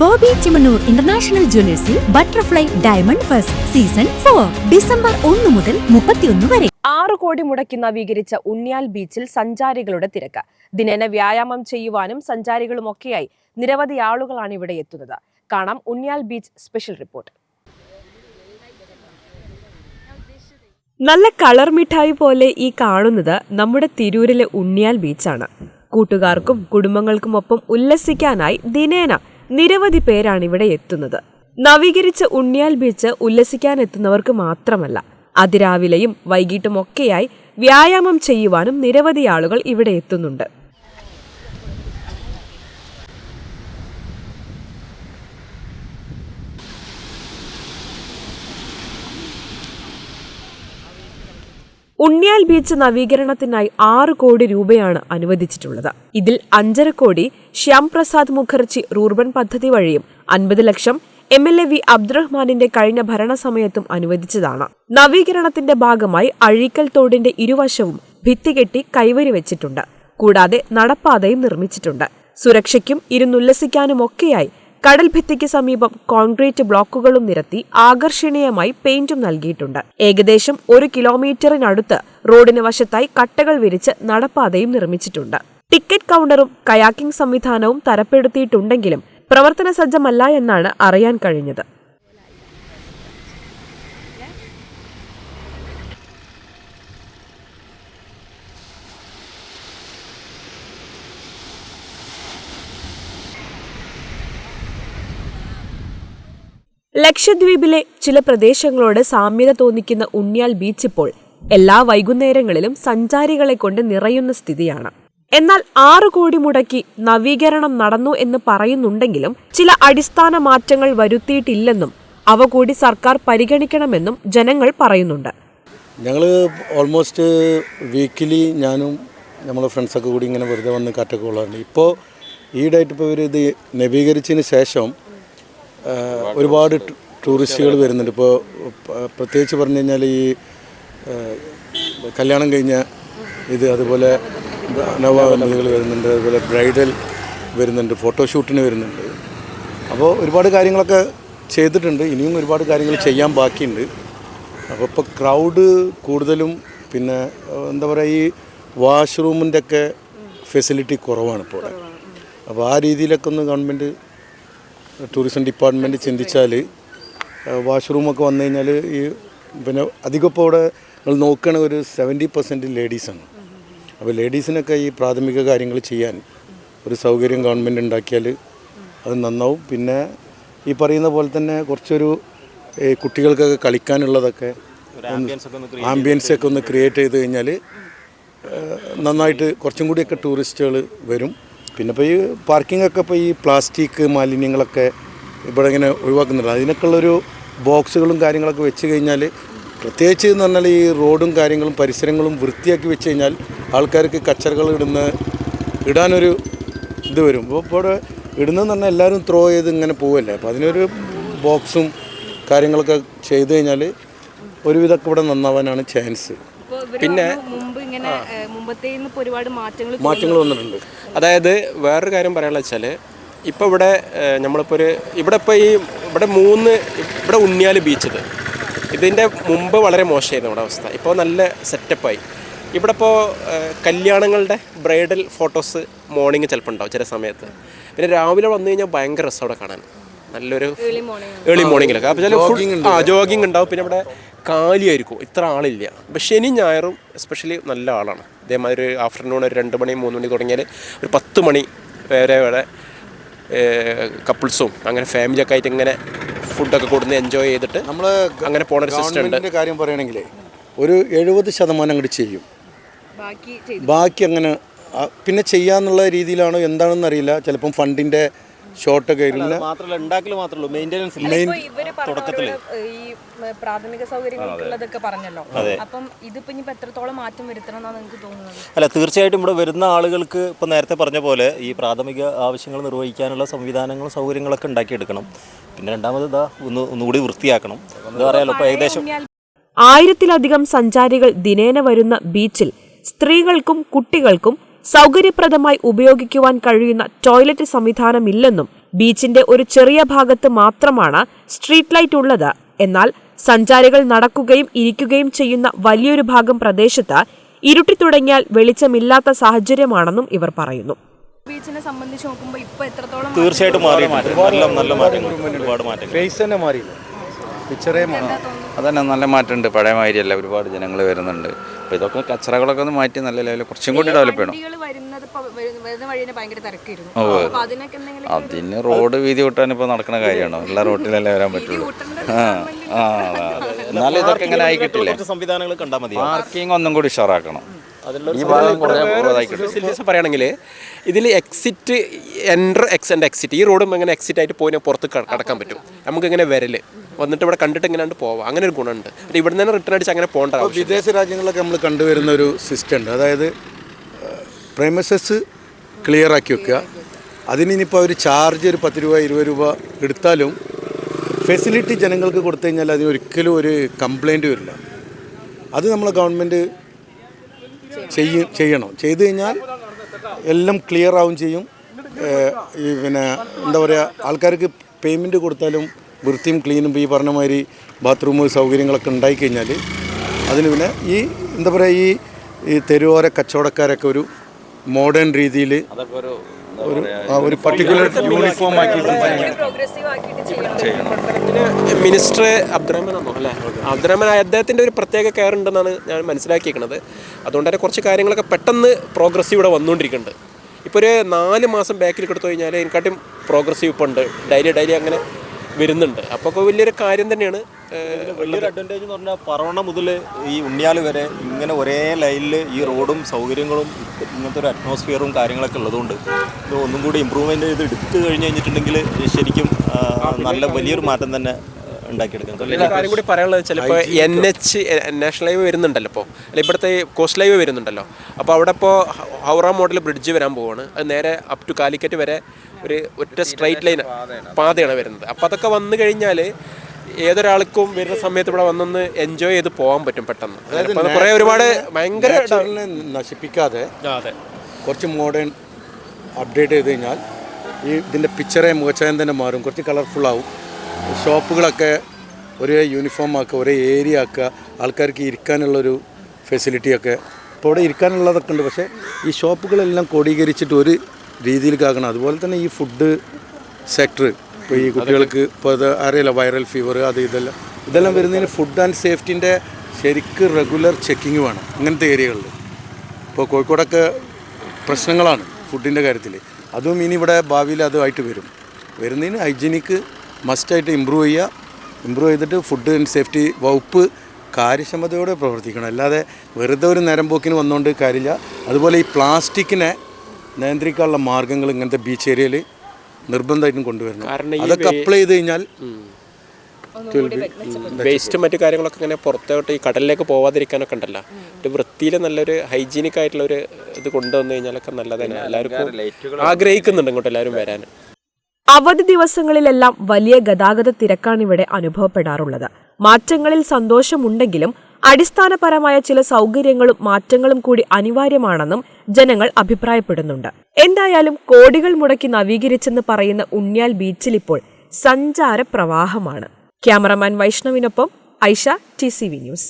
Bobby Chemmanur international ജ്വല്ലേഴ്സിൽ butterfly diamond first season four December ഒന്ന് മുതൽ മുപ്പത്തിയൊന്ന് വരെ. ആറ് കോടി മുടക്കി നവീകരിച്ച ഉണ്ണിയാൽ ബീച്ചിൽ സഞ്ചാരികളുടെ തിരക്ക്. ദിനേന വ്യായാമം ചെയ്യുവാനും സഞ്ചാരികളുമൊക്കെയായി നിരവധി ആളുകളാണ് ഇവിടെ എത്തുന്നത്. കാണാം ഉണ്ണിയാൽ ബീച്ച് സ്പെഷ്യൽ റിപ്പോർട്ട്. നല്ല കളർ മിഠായി പോലെ ഈ കാണുന്നത് നമ്മുടെ തിരൂരിലെ ഉണ്ണിയാൽ ബീച്ചാണ്. കൂട്ടുകാർക്കും കുടുംബങ്ങൾക്കുമൊപ്പം ഉല്ലസിക്കാനായി ദിനേന നിരവധി പേരാണ് ഇവിടെ എത്തുന്നത്. നവീകരിച്ച ഉണ്ണിയാൽ ബീച്ച് ഉല്ലസിക്കാൻ എത്തുന്നവർക്ക് മാത്രമല്ല അതിരാവിലെയും വൈകിട്ടുമൊക്കെയായി വ്യായാമം ചെയ്യുവാനും നിരവധി ആളുകൾ ഇവിടെ എത്തുന്നുണ്ട്. ഉണ്ണിയാൽ ബീച്ച് നവീകരണത്തിനായി ആറ് കോടി രൂപയാണ് അനുവദിച്ചിട്ടുള്ളത്. ഇതിൽ അഞ്ചര കോടി ശ്യാം പ്രസാദ് മുഖർജി റൂർബൻ പദ്ധതി വഴിയും അൻപത് lakh M L A V അബ്ദുറഹ്മാനിന്റെ കഴിഞ്ഞ ഭരണസമയത്തും അനുവദിച്ചതാണ്. നവീകരണത്തിന്റെ ഭാഗമായി അഴീക്കൽ തോടിന്റെ ഇരുവശവും ഭിത്തികെട്ടി കൈവരി വെച്ചിട്ടുണ്ട്. കൂടാതെ നടപ്പാതയും നിർമ്മിച്ചിട്ടുണ്ട്. സുരക്ഷയ്ക്കും ഇരുന്നുല്ലസിക്കാനുമൊക്കെയായി കടൽ ഭിത്തിക്ക് സമീപം കോൺക്രീറ്റ് ബ്ലോക്കുകളും നിരത്തി ആകർഷണീയമായി പെയിന്റും നൽകിയിട്ടുണ്ട്. ഏകദേശം ഒരു കിലോമീറ്ററിനടുത്ത് റോഡിന് വശത്തായി കട്ടകൾ വിരിച്ച് നടപ്പാതയും നിർമ്മിച്ചിട്ടുണ്ട്. ടിക്കറ്റ് കൗണ്ടറും കയാക്കിംഗ് സംവിധാനവും തരപ്പെടുത്തിയിട്ടുണ്ടെങ്കിലും പ്രവർത്തന സജ്ജമല്ല എന്നാണ് അറിയാൻ കഴിഞ്ഞത്. ലക്ഷദ്വീപിലെ ചില പ്രദേശങ്ങളോട് സാമ്യത തോന്നിക്കുന്ന ഉണ്ണിയാൽ ബീച്ച് ഇപ്പോൾ എല്ലാ വൈകുന്നേരങ്ങളിലും സഞ്ചാരികളെ കൊണ്ട് നിറയുന്ന സ്ഥിതിയാണ്. എന്നാൽ ആറു കോടി മുടക്കി നവീകരണം നടന്നു എന്ന് പറയുന്നുണ്ടെങ്കിലും ചില അടിസ്ഥാന മാറ്റങ്ങൾ വരുത്തിയിട്ടില്ലെന്നും അവ കൂടി സർക്കാർ പരിഗണിക്കണമെന്നും ജനങ്ങൾ പറയുന്നുണ്ട്. ഞങ്ങൾ ഓൾമോസ്റ്റ് വീക്കിലി ഞാനും നമ്മളെ ഫ്രണ്ട്സൊക്കെ കൂടി ഇങ്ങനെ വെറുതെ വന്ന് കാറ്റൊക്കെ കൊള്ളാറുണ്ട്. ഇപ്പോൾ ഈടായിട്ട് ഇപ്പോൾ ഇവർ ഇത് നവീകരിച്ചതിന് ശേഷം ഒരുപാട് ടൂറിസ്റ്റുകൾ വരുന്നുണ്ട്. ഇപ്പോൾ പ്രത്യേകിച്ച് പറഞ്ഞു കഴിഞ്ഞാൽ ഈ കല്യാണം കഴിഞ്ഞ ഇത് അതുപോലെ നവദമ്പതികൾ വരുന്നുണ്ട് അതുപോലെ ബ്രൈഡൽ വരുന്നുണ്ട് ഫോട്ടോഷൂട്ടിന് വരുന്നുണ്ട്. അപ്പോൾ ഒരുപാട് കാര്യങ്ങളൊക്കെ ചെയ്തിട്ടുണ്ട്. ഇനിയും ഒരുപാട് കാര്യങ്ങൾ ചെയ്യാൻ ബാക്കിയുണ്ട്. അപ്പോൾ ഇപ്പോൾ ക്രൗഡ് കൂടുതലും പിന്നെ എന്താ പറയുക ഈ വാഷ്റൂമിന്റെ ഒക്കെ ഫെസിലിറ്റി കുറവാണ് ഇപ്പോൾ അപ്പോൾ ആ രീതിയിലൊക്കെ ഒന്ന് ഗവൺമെന്റ് ടൂറിസം ഡിപ്പാർട്ട്മെന്റ് ചിന്തിച്ചാൽ വാഷ്റൂമൊക്കെ വന്നു കഴിഞ്ഞാൽ ഈ പിന്നെ അധികം ഇപ്പോൾ ഇവിടെ നിങ്ങൾ നോക്കുകയാണെങ്കിൽ ഒരു സെവന്റി പെർസെന്റ് ലേഡീസാണ് അപ്പോൾ ലേഡീസിനൊക്കെ ഈ പ്രാഥമിക കാര്യങ്ങൾ ചെയ്യാൻ ഒരു സൗകര്യം ഗവൺമെന്റ് ഉണ്ടാക്കിയാൽ അത് നന്നാവും. പിന്നെ ഈ പറയുന്ന പോലെ തന്നെ കുറച്ചൊരു കുട്ടികൾക്കൊക്കെ കളിക്കാനുള്ളതൊക്കെ ആംബിയൻസ് ഒക്കെ ഒന്ന് ക്രിയേറ്റ് ചെയ്ത് കഴിഞ്ഞാൽ നന്നായിട്ട് കുറച്ചും കൂടിയൊക്കെ ടൂറിസ്റ്റുകൾ വരും. പിന്നെ ഇപ്പോൾ ഈ പാർക്കിംഗ് ഒക്കെ ഇപ്പോൾ ഈ പ്ലാസ്റ്റിക് മാലിന്യങ്ങളൊക്കെ ഇവിടെ ഇങ്ങനെ ഒഴിവാക്കുന്നുണ്ട്. അതിനൊക്കെയുള്ളൊരു ബോക്സുകളും കാര്യങ്ങളൊക്കെ വെച്ച് കഴിഞ്ഞാൽ പ്രത്യേകിച്ച് എന്ന് പറഞ്ഞാൽ ഈ റോഡും കാര്യങ്ങളും പരിസരങ്ങളും വൃത്തിയാക്കി വെച്ച് കഴിഞ്ഞാൽ ആൾക്കാർക്ക് കച്ചറകൾ ഇടുന്ന ഇടാനൊരു ഇത് വരും. അപ്പോൾ ഇപ്പോൾ ഇവിടെ ഇടുന്നതെന്ന് പറഞ്ഞാൽ എല്ലാവരും ത്രോ ചെയ്ത് ഇങ്ങനെ പോവല്ലേ? അപ്പോൾ അതിനൊരു ബോക്സും കാര്യങ്ങളൊക്കെ ചെയ്ത് കഴിഞ്ഞാൽ ഒരുവിധമൊക്കെ ഇവിടെ നന്നാവാനാണ് ചാൻസ് പിന്നെ ഇങ്ങനെ മുമ്പത്തെ ഒരുപാട് മാറ്റങ്ങൾ മാറ്റങ്ങൾ വന്നിട്ടുണ്ട്. അതായത് വേറൊരു കാര്യം പറയാനുള്ള വെച്ചാൽ ഇപ്പോൾ ഇവിടെ നമ്മളിപ്പോൾ ഒരു ഇവിടെ ഇപ്പോൾ ഈ ഇവിടെ മൂന്ന് ഇവിടെ ഉണ്ണിയാൽ ബീച്ചത് ഇതിന്റെ ഇതിന്റെ മുമ്പ് വളരെ മോശമായിരുന്നു ഇവിടെ അവസ്ഥ. ഇപ്പോൾ നല്ല സെറ്റപ്പായി ഇവിടെ ഇപ്പോൾ കല്യാണങ്ങളുടെ ബ്രൈഡൽ ഫോട്ടോസ് മോർണിംഗ് ചിലപ്പോൾ ഉണ്ടാവും ചില സമയത്ത്. പിന്നെ രാവിലെ വന്നു കഴിഞ്ഞാൽ ഭയങ്കര രസം അവിടെ കാണാൻ. നല്ലൊരു ഏർലി മോർണിംഗിലൊക്കെ അപ്പോൾ ചില ഫുൾ ആ ജോഗിങ് ഉണ്ടാവും. പിന്നെ ഇവിടെ കാലിയായിരിക്കും. ഇത്ര ആളില്ല. അപ്പം ശനി ഞായറും എസ്പെഷ്യലി നല്ല ആളാണ്. ഇതേമാതിരി ഒരു ആഫ്റ്റർനൂൺ ഒരു രണ്ട് മണി മൂന്ന് മണി തുടങ്ങിയാൽ ഒരു പത്ത് മണി വരെ വരെ കപ്പിൾസും അങ്ങനെ ഫാമിലിയൊക്കെ ആയിട്ട് ഇങ്ങനെ ഫുഡൊക്കെ കൊടുന്ന് എൻജോയ് ചെയ്തിട്ട് നമ്മൾ അങ്ങനെ പോണ ഒരു സിസ്റ്റം ഉണ്ട്. കാര്യം പറയുകയാണെങ്കിൽ ഒരു എഴുപത് ശതമാനം അങ്ങോട്ട് ചെയ്യും. ബാക്കി ബാക്കി അങ്ങനെ പിന്നെ ചെയ്യാന്നുള്ള രീതിയിലാണോ എന്താണെന്ന് അറിയില്ല ചിലപ്പം ഫണ്ടിന്റെ ഷോർട്ടൊക്കെ കയറില്ല മാത്രമല്ല ഉണ്ടാക്കൽ മാത്രമേ മെയിന്റെനൻസ് മെയിൻ ഇവർ പറഞ്ഞ ഈ പ്രാഥമിക സൗകര്യങ്ങൾക്കുള്ളതൊക്കെ പറഞ്ഞല്ലോ. അപ്പം ഇതിപ്പോ എത്രത്തോളം മാറ്റം വരുത്തണം എന്നാണ് നിങ്ങൾക്ക് തോന്നുന്നത്? അല്ല തീർച്ചയായിട്ടും ഇവിടെ വരുന്ന ആളുകൾക്ക് ഇപ്പോൾ നേരത്തെ പറഞ്ഞ പോലെ ഈ പ്രാഥമിക ആവശ്യങ്ങൾ നിർവഹിക്കാനുള്ള സംവിധാനങ്ങളും സൗകര്യങ്ങളൊക്കെ ഉണ്ടാക്കിയെടുക്കണം. പിന്നെ രണ്ടാമത് ഇതാ ഒന്ന് ഒന്നുകൂടി വൃത്തിയാക്കണം. എന്താ പറയാലോ ഇപ്പോൾ ഏകദേശം ആയിരത്തിലധികം സഞ്ചാരികൾ ദിനേന വരുന്ന ബീച്ചിൽ സ്ത്രീകൾക്കും കുട്ടികൾക്കും സൗകര്യപ്രദമായി ഉപയോഗിക്കുവാൻ കഴിയുന്ന ടോയ്ലറ്റ് സംവിധാനമില്ലെന്നും ബീച്ചിന്റെ ഒരു ചെറിയ ഭാഗത്ത് മാത്രമാണ് സ്ട്രീറ്റ് ലൈറ്റ് ഉള്ളത്. എന്നാൽ സഞ്ചാരികൾ നടക്കുകയും ഇരിക്കുകയും ചെയ്യുന്ന വലിയൊരു ഭാഗം പ്രദേശത്ത് ഇരുട്ടി തുടങ്ങിയാൽ വെളിച്ചമില്ലാത്ത സാഹചര്യമാണെന്നും ഇവർ പറയുന്നു. ബീച്ചിനെ സംബന്ധിച്ച് നോക്കുമ്പോൾ ഇപ്പൊ എത്രത്തോളം തീർച്ചയായിട്ടും മാറിയിട്ടുണ്ട്. നല്ല നല്ല മാറ്റങ്ങൾ. ഒരുപാട് മാറ്റങ്ങൾ. ഫേസ് തന്നെ മാറിയില്ല. പിക്ചറേ മാറി. അതന്നെ നല്ല മാറ്റമുണ്ട്. പഴയ മാതിരിയല്ല. ഒരുപാട് ജനങ്ങൾ വരുന്നുണ്ട്. അപ്പോൾ ഇതൊക്കെ കച്ചറകളൊക്കെ ഒന്ന് മാറ്റി നല്ല ലെവലിൽ കുറച്ചും കൂടി ഡെവലപ്പ് ചെയ്യണം. ഓ. അതിന് റോഡ് വീതി കൂട്ടാൻ ഇപ്പോൾ നടക്കുന്ന കാര്യമാണോ? എല്ലാ റോഡിലല്ലേ വരാൻ പറ്റുള്ളൂ. ആ ആ അതെ, അതെ. എന്നാലും ഇതൊക്കെ ഇങ്ങനെ ആയി കിട്ടില്ലേ കുറച്ച് സംവിധാനങ്ങൾ കണ്ടാൽ മതി പാർക്കിംഗ് ഒന്നും കൂടി ഉഷാറാക്കണം. ഈ ഭാഗം ഫെസിലിറ്റീസ് പറയുകയാണെങ്കിൽ ഇതിൽ exit enter ex and exit ഈ റോഡും ഇങ്ങനെ എക്സിറ്റ് ആയിട്ട് പോയി പുറത്ത് കടക്കാൻ പറ്റും. നമുക്ക് ഇങ്ങനെ വരൽ. വന്നിട്ട് ഇവിടെ കണ്ടിട്ട് ഇങ്ങനെ പോവാം. അങ്ങനെ ഒരു ഗുണമുണ്ട്. പിന്നെ ഇവിടെ നിന്ന് റിട്ടേൺ അടിച്ച് അങ്ങനെ പോകേണ്ട വിദേശ രാജ്യങ്ങളൊക്കെ നമ്മൾ കണ്ടുവരുന്ന ഒരു സിസ്റ്റം ഉണ്ട്. അതായത് പ്രൈമസസ് ക്ലിയർ ആക്കി വെക്കുക. അതിനിപ്പോൾ അവർ ചാർജ് ഒരു പത്ത് രൂപ ഇരുപത് രൂപ എടുത്താലും ഫെസിലിറ്റി ജനങ്ങൾക്ക് കൊടുത്തു കഴിഞ്ഞാൽ അതിന് ഒരിക്കലും ഒരു കംപ്ലൈന്റ് വരില്ല. അത് നമ്മളെ ഗവൺമെന്റ് ചെയ്യ ചെയ്യണം. ചെയ്തു കഴിഞ്ഞാൽ എല്ലാം ക്ലിയർ ആവും ചെയ്യും. ഈ പിന്നെ എന്താ പറയുക ആൾക്കാർക്ക് പേയ്മെന്റ് കൊടുത്താലും വൃത്തിയും ക്ലീനും ഈ പറഞ്ഞ മാതിരി ബാത്റൂം സൗകര്യങ്ങളൊക്കെ ഉണ്ടായിക്കഴിഞ്ഞാൽ അതിന് പിന്നെ ഈ എന്താ പറയുക ഈ ഈ തെരുവോര കച്ചവടക്കാരൊക്കെ ഒരു മോഡേൺ രീതിയിൽ ഒരു ഒരു പർട്ടിക്കുലർ യൂണിഫോം ആക്കിയിട്ട് പ്രോഗ്രസീവ് ആക്കിയിട്ട് ചെയ്യണം. മിനിസ്റ്റർ അബ്ദുറഹ്മാൻ ആണോ? അല്ലേ? അബ്ദുറഹ്മാൻ അദ്ദേഹത്തിന്റെ ഒരു പ്രത്യേക കെയർ ഉണ്ടെന്നാണ് ഞാൻ മനസ്സിലാക്കിയിരിക്കുന്നത് അതുകൊണ്ട് തന്നെ കുറച്ച് കാര്യങ്ങളൊക്കെ പെട്ടെന്ന് പ്രോഗ്രസീവ് ഇവിടെ വന്നുകൊണ്ടിരിക്കുന്നുണ്ട്. ഇപ്പോൾ ഒരു നാല് മാസം ബാക്കിൽ എടുത്തു കഴിഞ്ഞാൽ എനിക്കാട്ടും പ്രോഗ്രസീവ് ഇപ്പോൾ ഉണ്ട്. ഡെയിലി ഡെയിലി അങ്ങനെ വരുന്നുണ്ട്. അപ്പോൾ വലിയൊരു കാര്യം തന്നെയാണ്. വലിയൊരു അഡ്വാന്റേജ് എന്ന് പറഞ്ഞാൽ പറവണ മുതൽ ഈ ഉണ്ണിയാൽ വരെ ഇങ്ങനെ ഒരേ ലൈനിൽ ഈ റോഡും സൗകര്യങ്ങളും ഇങ്ങനത്തെ ഒരു അറ്റ്മോസ്ഫിയറും കാര്യങ്ങളൊക്കെ ഉള്ളതുകൊണ്ട് ഇത് ഒന്നും കൂടി ഇമ്പ്രൂവ്മെന്റ് ചെയ്ത് എടുത്തു കഴിഞ്ഞ് കഴിഞ്ഞിട്ടുണ്ടെങ്കിൽ ശരിക്കും നല്ല വലിയൊരു മാറ്റം തന്നെ കാര്യം കൂടി പറയാനുള്ളത് ചിലപ്പോൾ എൻ എച്ച് നാഷണൽ ഹൈവേ വരുന്നുണ്ടല്ലോ ഇപ്പോൾ അല്ല ഇവിടുത്തെ കോസ്റ്റ് ഹൈവേ വരുന്നുണ്ടല്ലോ. അപ്പോൾ അവിടെ ഇപ്പോൾ ഹൗറ മോഡൽ ബ്രിഡ്ജ് വരാൻ പോവാണ്. അത് നേരെ അപ് ടു കാലിക്കറ്റ് വരെ ഒരു ഒറ്റ സ്ട്രൈറ്റ് ലൈൻ പാതയാണ്. വരുന്നത്. അപ്പോൾ അതൊക്കെ വന്നു കഴിഞ്ഞാൽ ഏതൊരാൾക്കും വരുന്ന സമയത്ത് ഇവിടെ വന്നൊന്ന് എൻജോയ് ചെയ്ത് പോകാൻ പറ്റും പെട്ടെന്ന്. കുറെ ഒരുപാട് ഭയങ്കര നശിപ്പിക്കാതെ കുറച്ച് മോഡേൺ അപ്ഡേറ്റ് ചെയ്ത് കഴിഞ്ഞാൽ ഈ ഇതിന്റെ പിക്ചറെ മുഖച്ചായം തന്നെ മാറും കുറച്ച് കളർഫുൾ ആവും. ഷോപ്പുകളൊക്കെ ഒരേ യൂണിഫോം ആക്കുക ഒരേ ഏരിയ ആക്കുക ആൾക്കാർക്ക് ഇരിക്കാനുള്ളൊരു ഫെസിലിറ്റിയൊക്കെ ഇപ്പോൾ ഇവിടെ ഇരിക്കാനുള്ളതൊക്കെ ഉണ്ട്. പക്ഷേ ഈ ഷോപ്പുകളെല്ലാം ക്രോഡീകരിച്ചിട്ട് ഒരു രീതിയിലേക്കാക്കണം അതുപോലെ തന്നെ ഈ ഫുഡ് സെക്ടർ ഇപ്പോൾ ഈ കുട്ടികൾക്ക് ഇപ്പോൾ അത് അറിയില്ല വൈറൽ ഫീവർ അത് ഇതെല്ലാം. ഇതെല്ലാം വരുന്നതിന് ഫുഡ് ആൻഡ് സേഫ്റ്റിന്റെ ശരിക്ക് റെഗുലർ ചെക്കിങ് വേണം അങ്ങനത്തെ ഏരിയകളിൽ ഇപ്പോൾ കോഴിക്കോടൊക്കെ പ്രശ്നങ്ങളാണ് ഫുഡിന്റെ കാര്യത്തിൽ അതും ഇനി ഇവിടെ ഭാവിയിൽ അതുമായിട്ട് വരും. വരുന്നതിന് ഹൈജീനിക്ക് മസ്റ്റായിട്ട് ഇമ്പ്രൂവ് ചെയ്യുക. ഇമ്പ്രൂവ് ചെയ്തിട്ട് ഫുഡ് ആൻഡ് സേഫ്റ്റി വകുപ്പ് കാര്യക്ഷമതയോടെ പ്രവർത്തിക്കണം. അല്ലാതെ വെറുതെ ഒരു നേരം പോക്കിന് വന്നുകൊണ്ട് കാര്യമില്ല. അതുപോലെ ഈ പ്ലാസ്റ്റിക്കിനെ നിയന്ത്രിക്കാനുള്ള മാർഗങ്ങൾ ഇങ്ങനത്തെ ബീച്ച് ഏരിയയിൽ നിർബന്ധമായിട്ടും കൊണ്ടുവരണം. കാരണം ഈ അതൊക്കെ അപ്ലൈ ചെയ്ത് കഴിഞ്ഞാൽ വേസ്റ്റ് മറ്റു കാര്യങ്ങളൊക്കെ ഇങ്ങനെ പുറത്തോട്ട് ഈ കടലിലേക്ക് പോവാതിരിക്കാനൊക്കെ ഉണ്ടല്ലോ. ഒരു വൃത്തിയിൽ നല്ലൊരു ഹൈജീനിക് ആയിട്ടുള്ള ഒരു ഇത് കൊണ്ടുവന്നു കഴിഞ്ഞാലൊക്കെ നല്ലതാണ് എല്ലാവർക്കും ആഗ്രഹിക്കുന്നുണ്ട് ഇങ്ങോട്ട് എല്ലാവരും വരാൻ. അവധി ദിവസങ്ങളിലെല്ലാം വലിയ ഗതാഗത തിരക്കാണ് ഇവിടെ അനുഭവപ്പെടാറുള്ളത്. മാറ്റങ്ങളിൽ സന്തോഷമുണ്ടെങ്കിലും അടിസ്ഥാനപരമായ ചില സൗകര്യങ്ങളും മാറ്റങ്ങളും കൂടി അനിവാര്യമാണെന്നും ജനങ്ങൾ അഭിപ്രായപ്പെടുന്നുണ്ട്. എന്തായാലും കോടികൾ മുടക്കി നവീകരിച്ചെന്ന് പറയുന്ന ഉണ്ണിയാൽ ബീച്ചിൽ ഇപ്പോൾ സഞ്ചാര പ്രവാഹമാണ് cameraman വൈഷ്ണവിനൊപ്പം Aisha T C V news.